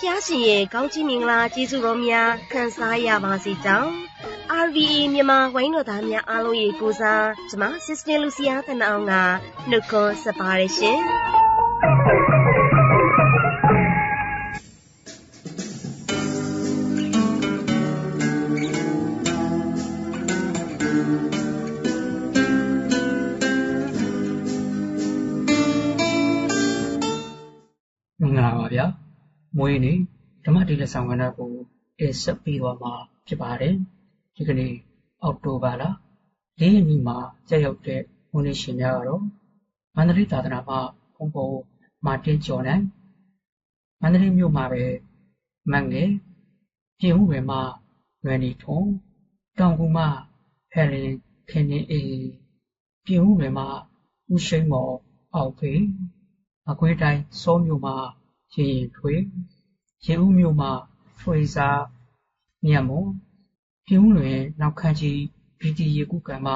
ဖျားရှင်ရဲ့ကောင်းချီးမင်္ဂလာကျေးဇူးတော်များခံစားရပါစေကြောင်း RVE မြန်မာဝိုင်းတော်သားများအားလုံးရေကိုစားကျမ Sister Lucia တနအောင်ကနှုတ်ခွန်းဆက်ပါတယ်ရှင် မွေးနေ့ဓမ္မတိလက်ဆောင်ကဏ္ဍကိုတင်ဆက်ပြီးတော့မှာဖြစ်ပါတယ်ဒီကနေ့အောက်တိုဘာလ၄ရက်နေ့မှာကျရောက်တဲ့မွေးနေ့ရှင်များကတော့မန္တလေးသာသနာ့ဘုံဘုံမာတင်ကျော်နိုင်မန္တလေးမြို့မှာပဲမန်ငယ်ပြင်ဦးပဲမှာလွယ်နေထုံတောင်ကူမှာဟယ်လင်ခင်နေအေးပြင်ဦးပဲမှာဦးရှိန်မော်အောက်ဖေးမကွေးတိုင်းစောမြို့မှာ ရင်ရင်ထွေရေဦးမြို့မှာထွေစာမြတ်မွန်ပြုံးလွင်နောက်ခန်းကြီးပီတီရေကုကံမှ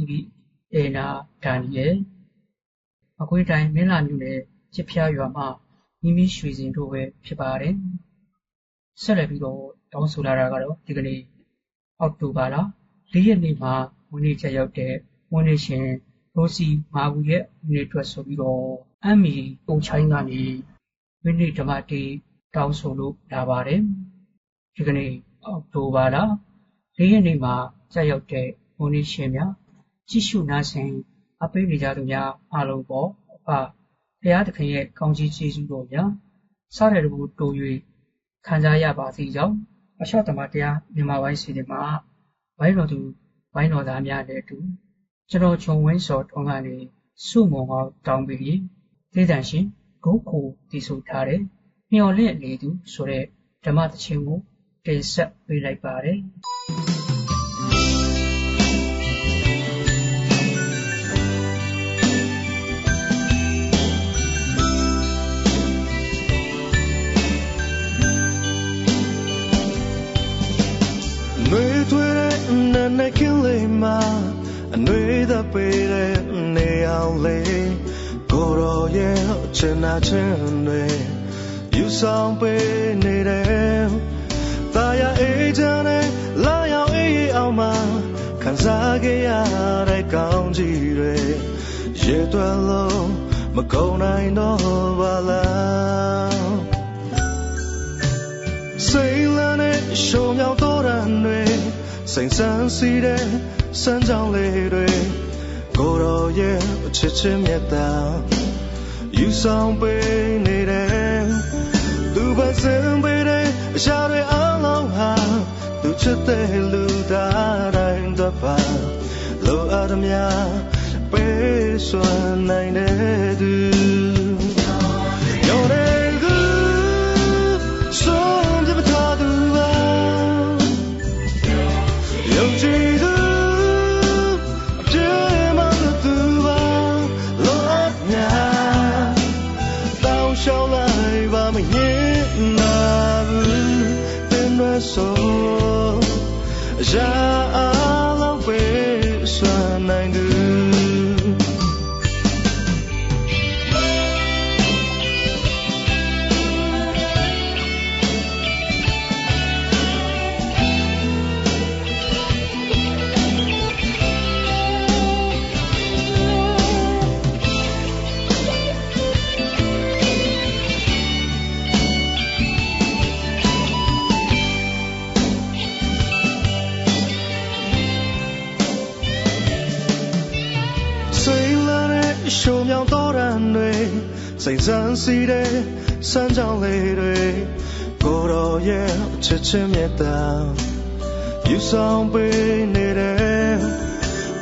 ဤပြီးအေနာဒါနီယယ်မကွေးတိုင်းမင်းလာမြို့နယ်ချစ်ဖျားရွာမှမိမိရွှေစင်တို့ပဲဖြစ်ပါတယ်ဆက်လက်ပြီးတော့တောင်းဆိုလာတာကတော့ဒီကနေ့အောက်တိုဘာလ၄ရက်နေ့မှာမွေးနေ့ချက်ရောက်တဲ့မွေးနေ့ရှင်ရိုစီမာဘူးရဲ့မွေးနေ့အတွက်ဆိုပြီးတော့အမ်မီပုံချိုင်းကနေ မွေးနေ့ဓမ္မတေးတောင်းဆိုလို့လာပါတယ်ဒီကနေ့အောက်တိုဘာလ၄ရက်နေ့မှာကြာရောက်တဲ့မွေးနေ့ရှင်များကြည့်ရှုနားဆင်အပိနေကြသူများအားလုံးပေါ်အဖဘုရားသခင်ရဲ့ကောင်းချီးကျေးဇူးတော်များစတဲ့တကူတိုး၍ခံစားရပါစေကြောင်းအလျှော့တမတရားမြန်မာပိုင်းစီစဉ်မှာဝိုင်းတော်သူဝိုင်းတော်သားများနဲ့အတူကျွန်တော်ခြုံဝင်းစော်ထွန်းကနေစုမုံအောင်တောင်းပေးရင်ဒေသရှင် ဂုတ်ခုတည်ဆိုထားတဲ့မျော်လင့်နေသူဆိုတဲ့ဓမ္မသချင်းကိုတင်ဆက်ပေးလိုက်ပါတယ်နှွေထွေးတဲ့နာနဲ့ကင်းလေးမှာအနှွေးသက်ပေးတဲ့နေအောင်လေး ကိုရောရဲ့ချင်နာချင်းတွေယူဆောင်ပေးနေတယ်တာယာအေးချမ်းနဲ့လာရောက်အေးအောင်မှာခံစားခဲ့ရတဲ့ကောင်းကြီးတွေရေတွက်လို့မကုန်နိုင်တော့ပါလားစိတ်လန်းနဲ့ရှုံမြောက်တော်ရန်တွေစိန်ဆန်းစီတဲ့စမ်းကြောင်းလေးတွေ ကိုယ်တော်ရဲ့အချစ်ချင်းမြတ်တာယူဆောင်ပေးနေတယ်သူပါစင်ပေးတဲ့အရာတွေအလုံးဟာသူချစ်တဲ့လူသားတိုင်းတော့ပါလိုအပ်သမျှပေးစွမ်းနိုင်တဲ့သူ You're the good song ပြတ်ထားသူ အ စိတ်ဆန်းစီတဲ့စမ်းကြောင်းလေးတွေကိုယ်တော်ရဲ့အချစ်ချင်းမြတ်တာယူဆောင်ပေးနေတယ်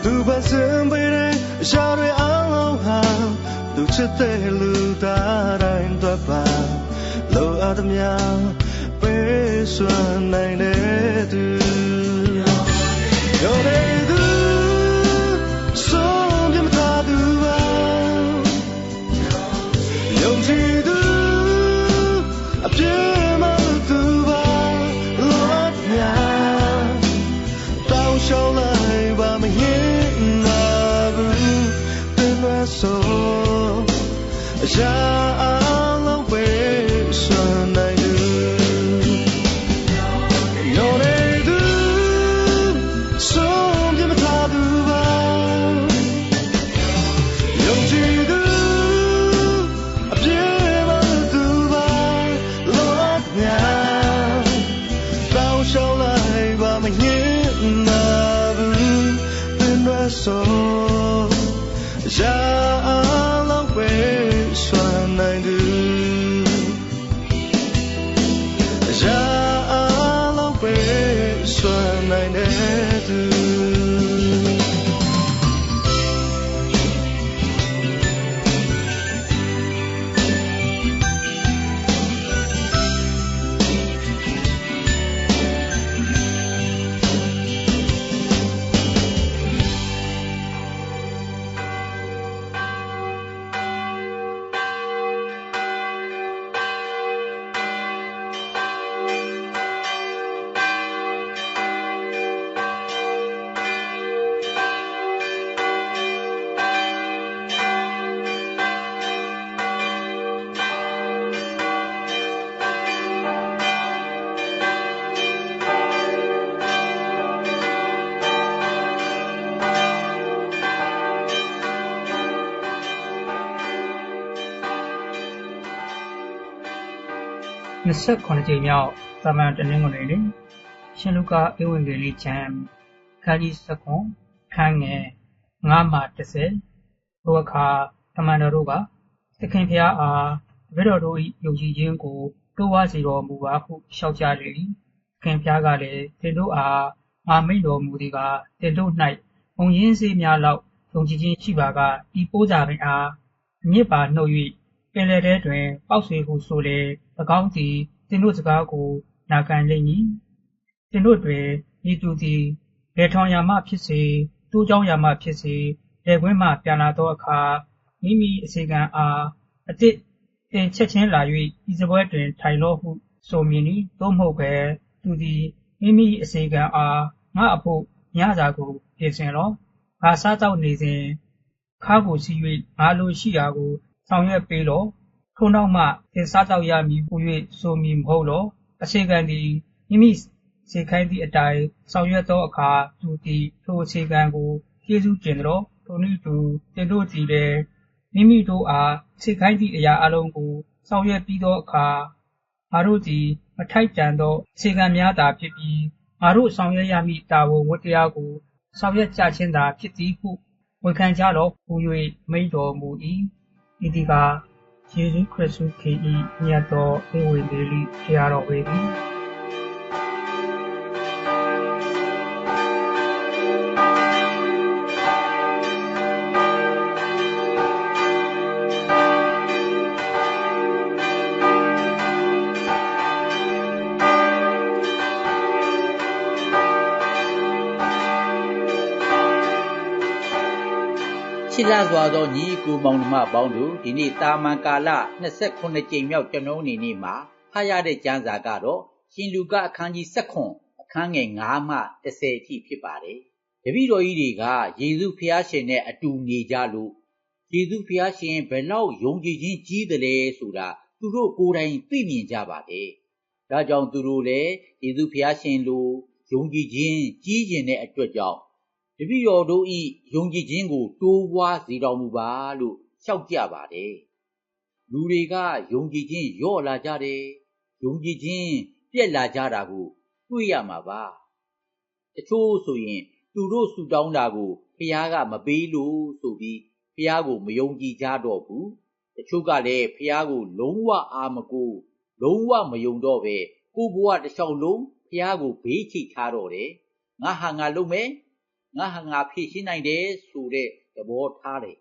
သူပါစင်ပေးတဲ့အရာတွေအလုံးဟာသူချစ်တဲ့လူသားတိုင်းတော့ပါလိုအပ်သမျှပေးစွမ်းနိုင်တဲ့သူ 28ကြိမ်မြောက်သာမန်တနင်္ဂနွေနေ့ရှင်လုကာဧဝံဂေလိကျမ်းခန်းကြီး7ခန်းငယ်9မှ10ဘုအခါတမန်တော်တို့ကသခင်ဖျားအားတပည့်တော်တို့၏ယုံကြည်ခြင်းကိုတိုးဝါစေတော်မူပါဟုလျှောက်ကြလေ၏သခင်ဖျားကလည်းသင်တို့အားငါမိန့်တော်မူသည်ကသင်တို့၌ဘုံရင်းစေးများလောက်ယုံကြည်ခြင်းရှိပါကဤပိုးစာပင်အားအမြစ်ပါနှုတ်၍ပင်လယ်ထဲတွင် ပေါက်ဆွေဟုဆိုလေ၎ င်းသည်သင်တို့စကားကို နာခံလိမ့်မည်။သင်တို့တွင်ဤသူသည်ဘယ်ထောင်ရာမှဖြစ်စေတိုးကြောင်းရာမှဖြစ်စေလယ်ကွင်းမှပြန်လာသောအခါမိမိအစီကံအားအစ်စ်တင်ချက်ချင်းလာ၍ဤစပွဲတွင် ထိုင်လောဟု ဆိုမည်နီသို့မဟုတ်ပဲသူသည်မိမိအစီကံအားငါအဖို့ညစာကိုပြင်ဆင်လောငါစားတော့နေစဉ်ခါကိုစီ၍ငါလိုရှိရာကိုဆောင်ရွက်ပေးလော ထိုနောက်မှသင်စားသောက်ရမည်ဟူ၍ဆိုမည်မဟုတ်လော။အခြေခံသည်မိမိစေခိုင်းသည့်အတိုင်းဆောင်ရွက်သောအခါသူသည်ထိုအခြေခံကိုကျေးဇူးတင်သလော။ထိုနည်းတူသင်တို့သည်လည်းမိမိတို့အားစေခိုင်းသည့်အရာအလုံးကိုဆောင်ရွက်ပြီးသောအခါငါတို့သည်မထိုက်တန်သောအခြေခံများသာဖြစ်ပြီးငါတို့ဆောင်ရွက်ရမည့်တာဝန်ဝတ္တရားကိုဆောင်ရွက်ကြခြင်းသာဖြစ်သည်ဟုဝန်ခံကြလော့ဟူ၍မိန့်တော်မူ၏။ဤသည်ကား ယေရှုခရစ်တုခင်၏မြတ်သောဧဝံဂေလိတရားတော်ပေတည်း ချစ်လှစွာသောညီအကိုမောင်နှမပေါင်းတို့ဒီနေ့တာမန်ကာလ29ကြိမ်မြောက်ကျွန်ုံးနေနေ့မှာဖတ်ရတဲ့ကျမ်းစာကတော့ရှင်လူကအခန်းကြီး7အခန်းငယ်9မှ10အထိဖြစ်ပါတယ်။တပည့်တော်ကြီးတွေကယေရှုဖျားရှင်နဲ့အတူနေကြလို့ယေရှုဖျားရှင်ဘယ်လောက်ယုံကြည်ခြင်းကြီးတယ်လဲဆိုတာသူတို့ကိုယ်တိုင်သိမြင်ကြပါတယ်။ဒါကြောင့်သူတို့လည်းယေရှုဖျားရှင်လိုယုံကြည်ခြင်းကြီးကျင်တဲ့အတွက်ကြောင့် တပည့်တော်တို့၏ယုံကြည်ခြင်းကို တိုးပွားစေတော်မူပါလို့လျှောက်ကြပါတယ်။လူတွေကယုံကြည်ခြင်းလျော့လာကြတယ်။ယုံကြည်ခြင်းပြက်လာကြတာကိုတွေ့ရမှာပါ။တချို့ဆိုရင် သူတို့ဆူတောင်းတာကိုဖះကမပေးလို့ဆိုပြီးဖះကိုမယုံကြည်ကြတော့ဘူး။တချို့ကလည်းဖះကို လုံးဝအာမကိုလုံးဝမယုံတော့ပဲကိုဘဝတစ်လျှောက်လုံးဖះကိုဘေးချိတ်ထားတော့တယ်။ငါဟာငါလုပ်မယ် ငါဟာငါဖြည့်ရှင်းနိုင်တယ်ဆိုတဲ့သဘောထားတယ်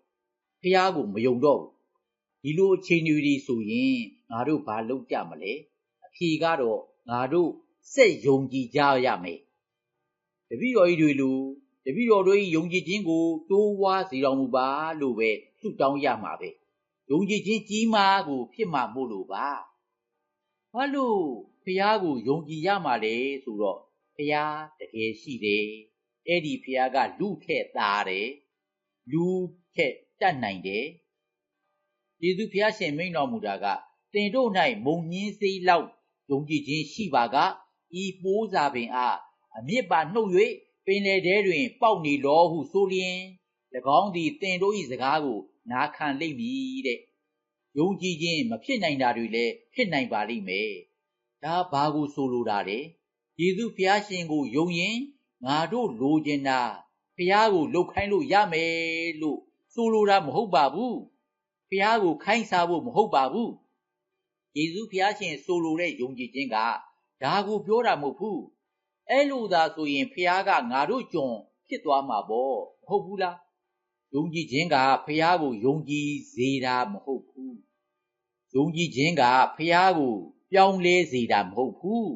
ဖះကိုမယုံတော့ဘူးဒီလိုအချိန်တွေဆိုရင်ငါတို့ဘာလုပ်ကြမလဲအဖြေကတော့ငါတို့စက်ယုံကြည်ကြရမယ်တပည့်တော်ကြီးတွေလိုတပည့်တော်တို့ယုံကြည်ခြင်းကိုတိုးဝါးစေတော်မူပါလို့ပဲဆုတောင်းရမှာပဲယုံကြည်ခြင်းကြီးမားကို ဖြစ်မှာမို့လို့ပါဘာလို့ဖះကိုယုံကြည်ရမှာလဲဆိုတော့ဖះတကယ်ရှိတယ်တ အဲ့ဒီဖျားကလူထက်သားတယ်လူထက်တတ်နိုင်တယ်ယေရှုဖျားရှင်မိန်တော်မူတာကတင်တို့၌မုံညင်းစိလောက်ယုံကြည်ခြင်းရှိပါကဤပိုးစာပင်အားအမြစ်ပါနှုတ်၍ပင်လေထဲတွင် ပေါက်နေလောဟုဆိုလျင်၎င်းသည်တင်တို့၏စကားကို နားခံလိမ့်မည်တဲ့ယုံကြည်ခြင်းမဖြစ်နိုင်တာတွေလည်းဖြစ်နိုင်ပါလိမ့်မယ်ဒါဘာကိုဆိုလိုတာလဲယေရှုဖျားရှင်ကိုယုံရင် ငါတို့လိုချင်တာဖျားကိုလှုပ်ခိုင်းလို့ရမယ်လို့ဆိုလိုတာမဟုတ်ပါဘူးဖျားကိုခိုင်းစားဖို့မဟုတ်ပါဘူးယေရှုဖျားရှင်ဆိုလိုတဲ့ယုံကြည်ခြင်းကဒါကိုပြောတာမဟုတ်ဘူးအဲ့လိုသာဆိုရင်ဖျားကငါတို့ကြုံဖြစ်သွားမှာပေါ့မဟုတ်ဘူးလားယုံကြည်ခြင်းကဖျားကိုယုံကြည်စေတာမဟုတ်ဘူးယုံကြည်ခြင်းကဖျားကို ပြောင်းလဲစေတာမဟုတ်ဘူး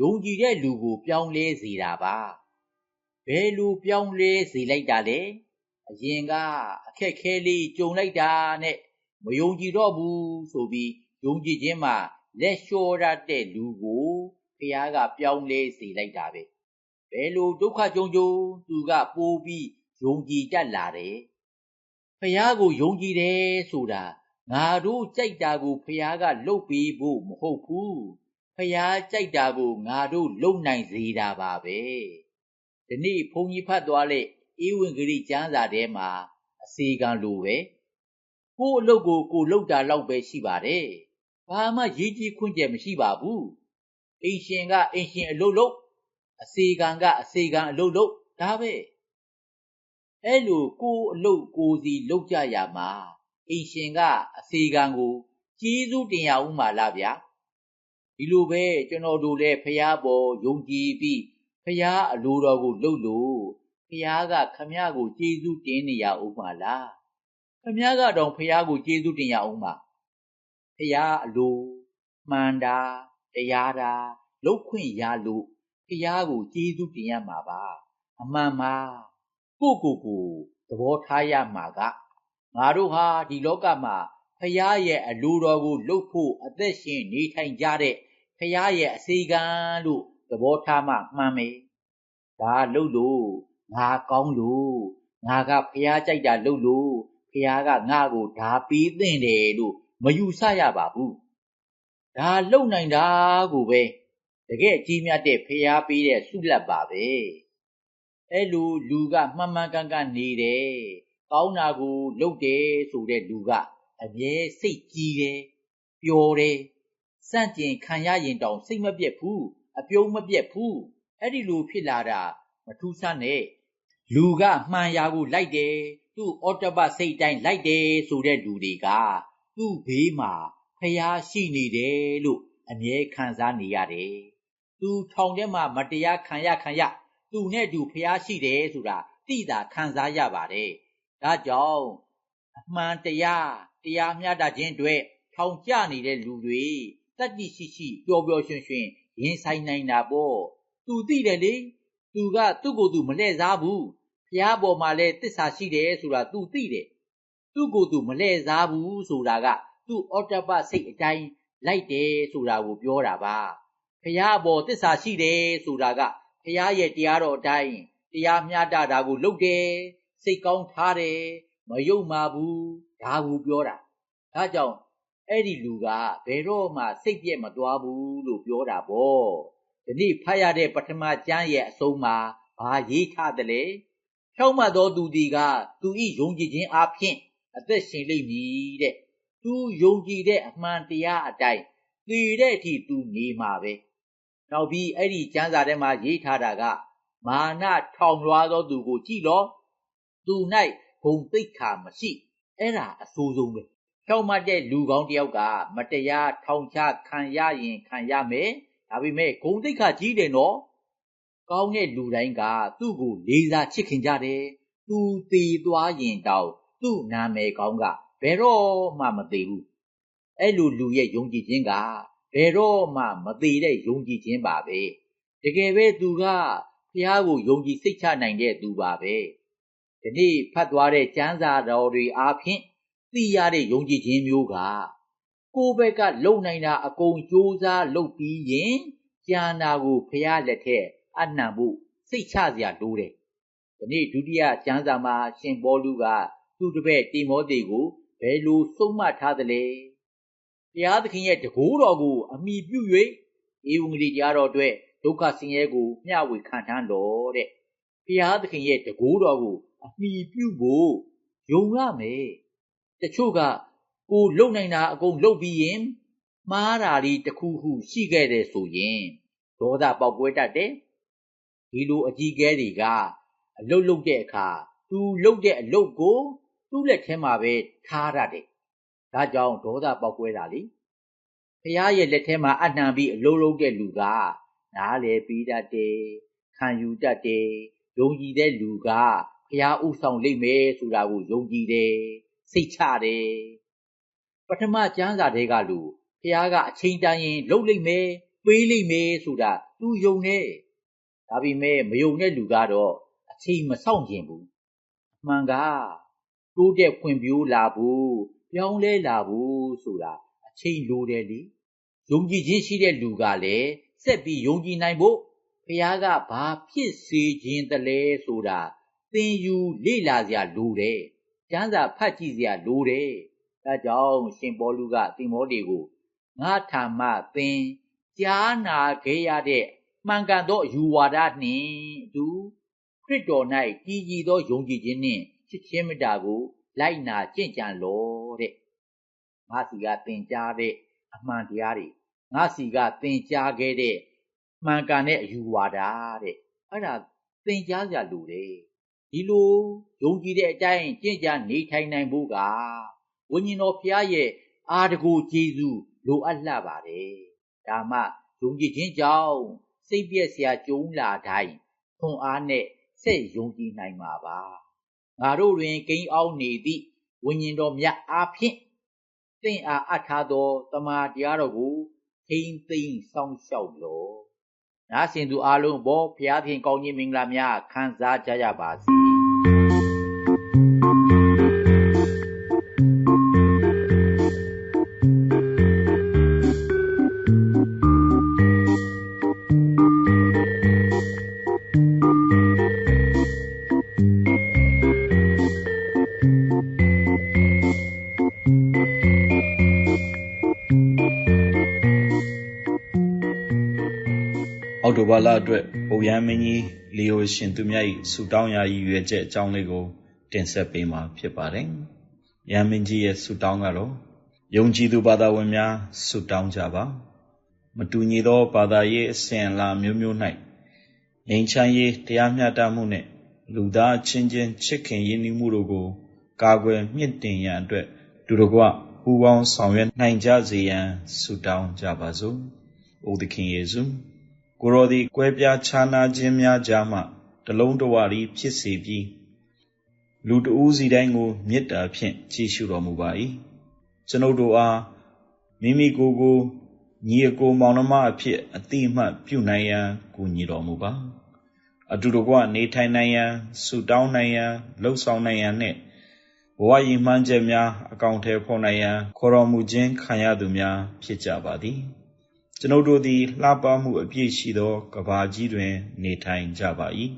ယုံကြည်တဲ့လူကိုပြောင်းလဲစေတာပါ ဘယ်လိုပြောင်းလဲစေလိုက်တာလဲအရင်ကအခက်ခဲလေးကြုံလိုက်တာနဲ့မယုံကြည်တော့ဘူးဆိုပြီးယုံကြည်ခြင်းမှာလက်လျှော့ရတဲ့လူကိုဖះကပြောင်းလဲစေလိုက်တာပဲဘယ်လိုဒုက္ခကြုံကြုံသူကပိုးပြီးယုံကြည်တတ်လာတယ်ဖះကိုယုံကြည်တယ်ဆိုတာငါတို့ကြိုက်တာကိုဖះကလှုပ်ပေးဖို့မဟုတ်ဘူးဖះကြိုက်တာကိုငါတို့လုံနိုင်စေတာပါပဲ ဒီနေ့ဘုန်းကြီးဖတ်သွားတဲ့ဧဝံဂေလိကျမ်းစာထဲမှာအစီကံလိုပဲကို့အလုပ်ကိုကိုလုပ်တာလောက်ပဲရှိပါတယ်ဘာမှရေးကြီးခွင့်ကျယ်မရှိပါဘူးအိမ်ရှင်ကအင်ရှင်အလုပ်လုပ်အစီကံကအစီကံအလုပ်လုပ်ဒါပဲအဲ့လိုကိုအလုပ်ကိုစီလုပ်ကြရမှာအိမ်ရှင်ကအစီကံကိုကျေးဇူးတင်ရဦးမှာလားဗျာဒီလိုပဲကျွန်တော်တို့လည်းဖះပေါ်ယုံကြည်ပြီး ဖះအလိုတော်ကိုလုပ်လို့ဖះကခမည်းကိုကျေးဇူးတင်နေရဦးမှာလားခမည်းကတော့ဖះကိုကျေးဇူးတင်ရအောင်ပါဖះအလိုမှန်တာတရားတာလုတ်ခွင့်ရလို့ဖះကိုကျေးဇူးတင်ရမှာပါအမှန်ပါကိုကိုကိုသဘောထားရမှာကငါတို့ဟာဒီလောကမှာဖះရဲ့အလိုတော်ကိုလှုပ်ဖို့အသက်ရှင်နေထိုင်ကြတဲ့ဖះရဲ့အစီကံလို့ သဘောထားမှမှန်မယ်ဒါလှုပ်လို့ငါကောင်းလို့ငါကဖះကြိုက်တာလှုပ်လို့ဖះကငါ့ကိုဒါပေးသင့်တယ်လို့မယူဆရပါဘူးဒါလုံနိုင်တာကိုပဲတကယ်ကြီးမြတ်တဲ့ဖះပေးတဲ့ဆုလက်ပါပဲအဲ့လိုလူကမှန်မှန်ကန်ကန်နေတယ်ကောင်းတာကိုလုပ်တယ်ဆိုတဲ့လူကအမြဲစိတ်ကြီးတယ်ပျော်တယ်စန့်ကျင်ခံရရင်တောင်စိတ်မပြတ်ဘူး အပြုံးမပြတ်ဘူးအဲ့ဒီလိုဖြစ်လာတာမထူးဆန်းနဲ့လူကမှန်ရာကိုလိုက်တယ်သူ့အော်တပတ်စိတ်တိုင်းလိုက်တယ်ဆိုတဲ့လူတွေကသူ့ဘေးမှာဖျားရှိနေတယ်လို့အမြဲခံစားနေရတယ်။သူထောင်ထဲမှာမတရားခံရခံရသူနဲ့တူဖျားရှိတယ်ဆိုတာသိတာခံစားရပါတယ်။ဒါကြောင့်အမှန်တရားတရားမျှတခြင်းတွေထောင်ကျနေတဲ့လူတွေတတ္တိရှိရှိပျော်ပျော်ရွှင်ရွှင် ရင်ဆိုင်နိုင်တာပေါ့။သူသိတယ်လေ။သူကသူ့ကိုယ်သူမလှည့်စားဘူးဖျားပေါ်မှာလည်းတစ္ဆာရှိတယ်ဆိုတာ तू သိတယ်သူ့ကိုယ်သူမလဲစားဘူးဆိုတာကသူ့အော်တပစိတ်အတိုင်းလိုက်တယ်ဆိုတာကိုပြောတာပါဖျားပေါ်တစ္ဆာရှိတယ်ဆိုတာကဖျားရဲ့တရားတော်အတိုင်းတရားမျှတတာကိုလုပ်တယ်စိတ်ကောင်းထားတယ်မယုံမာဘူးဒါကိုပြောတာဒါကြောင့် အဲ့ဒီလူကဘယ်တော့မှစိတ်ပြက်မသွားဘူးလို့ပြောတာပေါ့ဒီနေ့ဖတ်ရတဲ့ပထမကျမ်းရဲ့အဆုံးမှာဘာရေးထားတယ်လဲဖြောင့်မတ်သောသူသည်ကသူ၏ယုံကြည်ခြင်းအပြင်အသက်ရှင်လိမ့်မည်တဲ့သူယုံကြည်တဲ့အမှန်တရားအတိုင်းသိတဲ့အထိသူနေမှာပဲနောက်ပြီးအဲ့ဒီကျမ်းစာထဲမှာရေးထားတာကမာနထောင်လွှားသောသူကိုကြည့်လောသူ၌ဂုံသိက္ခာမရှိအဲ့ဒါအဆိုးဆုံးပဲ ဖြောင့်မတ်တဲ့လူကောင်းတယောက်က မတရားထောင်ချခံရရင်ခံရမယ်ဒါပေမဲ့ဂုံသိက္ခာကြီးတယ်နော်ကောင်းတဲ့လူတိုင်းကသူ့ကိုလေးစားချစ်ခင်ကြတယ်။သူတည်သွားရင်တောင်သူ့နာမည်ကောင်းကဘယ်တော့မှမသေးဘူး။အဲ့လိုလူရဲ့ယုံကြည်ခြင်းကဘယ်တော့မှမသေးတဲ့ယုံကြည်ခြင်းပါပဲ။တကယ်ပဲသူကဖះကိုယုံကြည်စိတ်ချနိုင်တဲ့သူပါပဲ။ဒီနေ့ဖတ်သွားတဲ့ကျမ်းစာတော်တွေအားဖြင့် သိရတဲ့ယုံကြည်ခြင်းမျိုးကကိုယ့်ဘက်ကလုံနိုင်တာအကုန်ကြိုးစားလုပ်ပြီးရင်ကျန်တာကိုဖះလက်ထက်အနှံဖို့စိတ်ချစရာလိုတယ်ဒီနေ့ဒုတိယကျမ်းစာမှာရှင်ဘောလူကသူ့တပည့်တိမောသေကိုဘယ်လိုဆုံးမထားသလဲဘုရားသခင်ရဲ့တကူတော်ကို အမိပြု၍ဧဝံဂေလိတရားတော်အတွက်ဒုက္ခဆင်းရဲကိုမျှဝေခံထမ်းတော်တဲ့ဘုရားသခင်ရဲ့တကူတော်ကို အမိပြုဖို့ယုံရမယ် တချို့ကကိုလုံနိုင်တာအကုန်လုပ်ပြီးရင်မှားတာလေးတစ်ခုခုရှိခဲ့တယ်ဆိုရင်ဒေါသပေါက်ကွဲတတ်တယ်ဒီလိုအကြီးကဲတွေကအလုတ်လုတ်တဲ့အခါသူလုတ်တဲ့အလုတ်ကိုသူ့လက်ထဲမှာပဲထားရတယ်ဒါကြောင့်ဒေါသပေါက်ကွဲတာလေဖះရဲ့လက်ထဲမှာအနှံပြီးအလုံးလုံးတဲ့လူကနားလေပြီးတတ်တယ်ခံယူတတ်တယ်ယုံကြည်တဲ့လူကဖះဥဆောင်လိမ့်မယ်ဆိုတာကိုယုံကြည်တယ် စိတ်ချတယ်ပထမကျမ်းစာတွေကလူဖះကအချိန်တန်ရင်လှုပ်လိမ့်မယ်ပေးလိမ့်မယ်ဆိုတာသူယုံနေဒါပေမဲ့မယုံတဲ့လူကတော့အချိန်မဆောင်ကျင်ဘူးအမှန်ကတိုးတက်ဖွံ့ဖြိုးလာဖို့ပြောင်းလဲလာဖို့ဆိုတာအချိန်လိုတယ်လေယုံကြည်ခြင်းရှိတဲ့လူကလည်းဆက်ပြီးယုံကြည်နိုင်ဖို့ဘုရားကဘာဖြစ်စေခြင်းတလဲဆိုတာသင်ယူလေ့လာစရာလိုတယ် ကျမ်းစာဖတ်ကြည့်စရာလိုတယ်ဒါကြောင့်ရှင်ပေါလုကတိမောသေကိုငါထာမသင်ကြားနာခဲ့ရတဲ့မှန်ကန်သောအယူဝါဒနှင့်အတူခရစ်တော်၌တည်ကြည်သောယုံကြည်ခြင်းနှင့်ချစ်ခြင်းမေတ္တာကို လိုက်နာကျင့်ကြံလောတဲ့ငါစီကသင်ကြားတဲ့အမှန်တရားတွေငါစီကသင်ကြားခဲ့တဲ့မှန်ကန်တဲ့အယူဝါဒတဲ့အဲ့ဒါသင်ကြားကြလို့တယ် ဒီလိုယုံကြည်တဲ့အတိုင်းကျင့်ကြံနေထိုင်နိုင်ဖို့ကဝိညာဉ်တော်ဖျားရဲ့အာတကူကျေးဇူးလိုအပ်လှပါတယ်ဒါမှယုံကြည်ခြင်းကြောင့်စိတ်ပြည့်စရာကြုံလာတိုင်းခွန်အားနဲ့ဆက်ယုံကြည်နိုင်မှာပါငါတို့တွင်ကိန်းအောင်နေသည့်ဝိညာဉ်တော်မြတ်အားဖြင့်သင်အားအပ်ထားသောတမန်တရားတော်ကိုထိမ့်သိမ့်ဆောင်ရှောက်လော နားဆင်သူအလုံးဘောဖျားခင်ကောင်းကြီးမင်္ဂလာများခံစားကြရပါစေ တိုဘာလအတွက်ပုပ်ရဟန်းမင်းကြီးလီယိုရှင်သူမြတ်၏ဆုတောင်းရာရည်ရွယ်ချက်အကြောင်းလေးကို တင်ဆက်ပေးမှာဖြစ်ပါတယ်။ရဟန်းမင်းကြီးရဲ့ဆုတောင်းကတော့ယုံကြည်သူဘာသာဝင်များဆုတောင်းကြပါ။မတူညီသောဘာသာရေးအစဉ်အလာမျိုးမျိုး၌ငြိမ်းချမ်းရေးတရားမျှတမှုနဲ့လူသားချင်းချင်းချစ်ခင်ရင်းနှီးမှုတို့ကို ကာကွယ်မြင့်တင်ရန်အတွက်တူတကွပူးပေါင်းဆောင်ရွက်နိုင်ကြစေရန်ဆုတောင်းကြပါစို့။အိုသခင်ယေရှု ကိုရောသည်ကွဲပြားခြားနာခြင်းများကြားမှတလုံးတဝရီဖြစ်စေပြီးလူတဦးစီတိုင်းကိုမေတ္တာဖြင့်ကြည်ရှုတော်မူပါ၏ကျွန်ုပ်တို့အားမိမိကိုယ်ကိုညီအကိုမောင်နှမအဖြစ်အတိအမှတ်ပြုနိုင်ရန်ကူညီတော်မူပါအတူတကွနေထိုင်နိုင်ရန်ဆုတောင်းနိုင်ရန်လှုပ်ဆောင်နိုင်ရန်နှင့်ဘဝရည်မှန်းချက်များအကောင့်ထဲဖော်နိုင်ရန်ခေါ်တော်မူခြင်းခံရသူများဖြစ်ကြပါသည် ကျွန်ုပ်တို့သည်လှပမှုအပြည့်ရှိသောကဘာကြီးတွင် နေထိုင်ကြပါ၏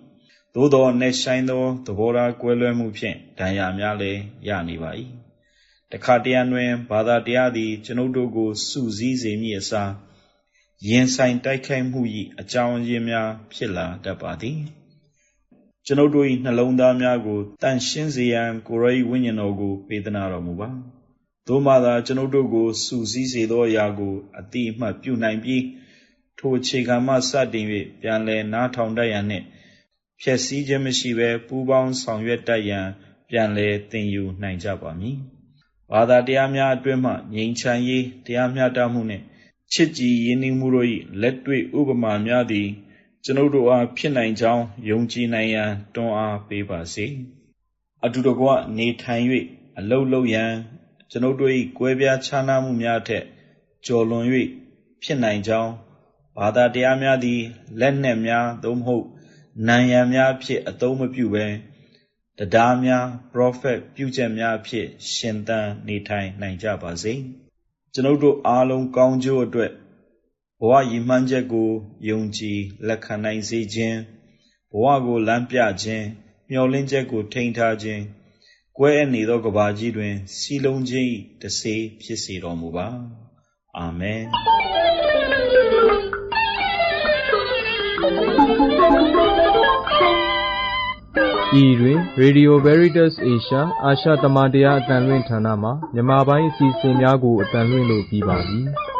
သို့သောနှက်ဆိုင်သောသဘောထားကွဲလွဲမှုဖြင့်ဒဏ်ရာများလည်းရနေပါ၏တခါတရံတွင်ဘာသာတရားသည် ကျွန်ုပ်တို့ကိုစုစည်းစေမည်အစားရင်ဆိုင်တိုက်ခိုက်မှု၏အကြောင်းရင်းများဖြစ်လာတတ်ပါသည်ကျွန်ုပ်တို့၏နှလုံးသားများကိုတန့်ရှင်းစေရန်ကိုရော၏ဝိညာဉ်တော်ကိုပေးသနာတော်မူပါ သို့မှသာကျွန်ုပ်တို့ကိုစုစည်းစေသောအရာကိုအတိအမှတ်ပြုနိုင်ပြီးထိုအခြေခံမှစတင်၍ပြန်လည်နားထောင်တတ်ရန်နှင့်ဖြည့်ဆည်းခြင်းမရှိဘဲပူးပေါင်းဆောင်ရွက်တတ်ရန်ပြန်လည်သင်ယူနိုင်ကြပါမည်။ဘာသာတရားများအတွင်းမှငြိမ်းချမ်းရေးတရားမျှတမှုနှင့်ချစ်ကြည်ရင်းနှီးမှုတို့၏လက်တွေ့ဥပမာများသည်ကျွန်ုပ်တို့အားဖြစ်နိုင်ကြောင်းယုံကြည်နိုင်ရန်တွန်းအားပေးပါစေ။အတူတကွနေထိုင်၍အလုတ်လုတ်ရန် ကျွန်ုပ်တို့၏ကွဲပြားခြားနားမှုများထက်ကျော်လွန်၍ဖြစ်နိုင်ကြောင်းဘာသာတရားများသည်လက်နက်များသို့မဟုတ်နံရံများဖြင့်အသုံးမပြုဘဲတရားများပရောဖက်ပြုချက်များဖြင့်ရှင်သန်နေထိုင်နိုင်ကြပါစေကျွန်ုပ်တို့အားလုံးကောင်းကျိုးအတွက်ဘဝရည်မှန်းချက်ကိုယုံကြည်လက်ခံနိုင်စေခြင်းဘဝကိုလမ်းပြခြင်းမြမျောလင်းချက်ကိုထိန်းထားခြင်း ကွဲအပ်နေသောကဘာကြီးတွင် စီလုံးခြင်း၏တစေဖြစ်စေတော်မူပါအာမင်ဤတွင် Radio Veritas Asia အာရှသမတရားအတန်လွင့်ဌာနမှမြန်မာပိုင်းအစီအစဉ်များကိုအတန်လွင့်လို့ပြီးပါပြီ။